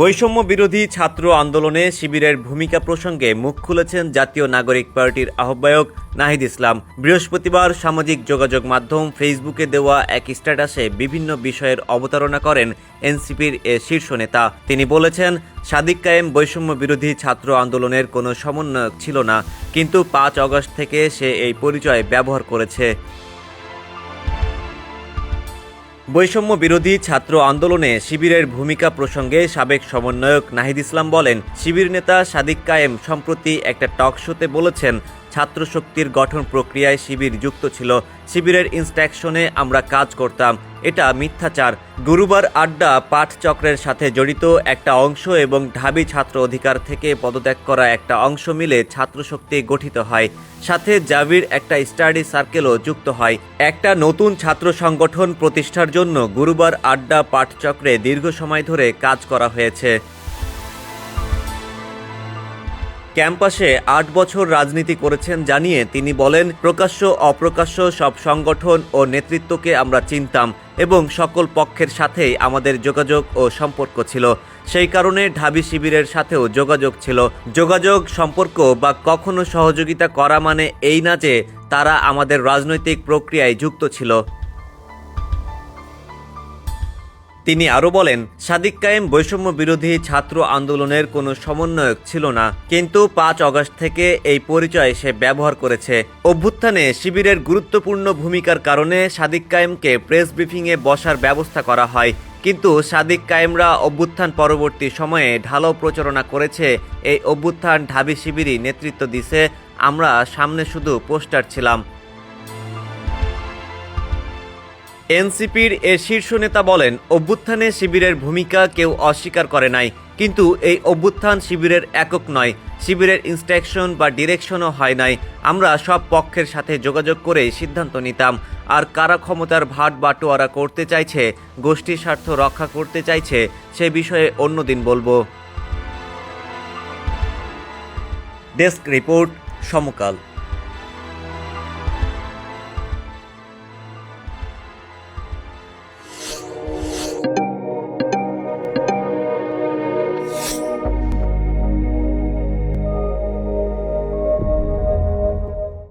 বৈষম্য বিরোধী ছাত্র আন্দোলনে শিবিরের ভূমিকা প্রসঙ্গে মুখ খুলেছেন জাতীয় নাগরিক পার্টির আহ্বায়ক নাহিদ ইসলাম। বৃহস্পতিবার সামাজিক যোগাযোগ মাধ্যম ফেসবুকে দেওয়া এক স্ট্যাটাসে বিভিন্ন বিষয়ের অবতারণা করেন এনসিপির এ শীর্ষ নেতা। তিনি বলেছেন, সাদিক কায়েম বৈষম্য বিরোধী ছাত্র আন্দোলনের কোনো সমন্বয়ক ছিল না, কিন্তু পাঁচ অগস্ট থেকে সে এই পরিচয় ব্যবহার করেছে। বৈষম্য বিরোধী ছাত্র আন্দোলনে শিবিরের ভূমিকা প্রসঙ্গে সাবেক সমন্বয়ক নাহিদ ইসলাম বলেন, শিবির নেতা সাদিক কায়েম সম্প্রতি একটা টক শোতে বলেছেন ছাত্র শক্তির গঠন প্রক্রিয়ায় শিবির যুক্ত ছিল। শিবিরের ইনস্ট্রাকশনে আমরা কাজ করতাম। এটা মিথ্যাচার। গুরুবার আড্ডা পাঠচক্রের সাথে জড়িত একটা অংশ এবং ঢাবি ছাত্র অধিকার থেকে পদত্যাগ করা একটা অংশ মিলে ছাত্র শক্তি গঠিত হয়। সাথে জাবির একটা স্টাডি সার্কেলও যুক্ত হয়। একটা নতুন ছাত্র সংগঠন প্রতিষ্ঠার জন্য গুরুবার আড্ডা পাঠচক্রে দীর্ঘ সময় ধরে কাজ করা হয়েছে। ক্যাম্পাসে আট বছর রাজনীতি করেছেন জানিয়ে তিনি বলেন, প্রকাশ্য, অপ্রকাশ্য সব সংগঠন ও নেতৃত্বকে আমরা চিনতাম এবং সকল পক্ষের সাথেই আমাদের যোগাযোগ ও সম্পর্ক ছিল। সেই কারণে ঢাবি শিবিরের সাথেও যোগাযোগ ছিল। যোগাযোগ, সম্পর্ক বা কখনো সহযোগিতা করা মানে এই না যে তারা আমাদের রাজনৈতিক প্রক্রিয়ায় যুক্ত ছিল। তিনি আরও বলেন, সাদিক কায়েম বৈষম্য বিরোধী ছাত্র আন্দোলনের কোনো সমন্বয়ক ছিল না, কিন্তু পাঁচ অগস্ট থেকে এই পরিচয় সে ব্যবহার করেছে। অভ্যুত্থানে শিবিরের গুরুত্বপূর্ণ ভূমিকার কারণে সাদিক কায়েমকে প্রেস ব্রিফিংয়ে বসার ব্যবস্থা করা হয়, কিন্তু সাদিক কায়েমরা অভ্যুত্থান পরবর্তী সময়ে ঢালাও প্রচারণা করেছে, এই অভ্যুত্থান ঢাবি শিবিরই নেতৃত্ব দিছে, আমরা সামনে শুধু পোস্টার ছিলাম। এনসিপির এ শীর্ষ নেতা বলেন, অভ্যুত্থানে শিবিরের ভূমিকা কেউ অস্বীকার করে নাই। কিন্তু এই অভ্যুত্থান শিবিরের একক নয়। শিবিরের ইনস্ট্রাকশন বা ডিরেকশনও হয় নাই। আমরা সব পক্ষের সাথে যোগাযোগ করে সিদ্ধান্ত নিতাম। আর কারা ক্ষমতার ভাট বাটোয়ারা করতে চাইছে গোষ্ঠী স্বার্থ রক্ষা করতে চাইছে, সে বিষয়ে অন্যদিন বলব। Desk report Samakal.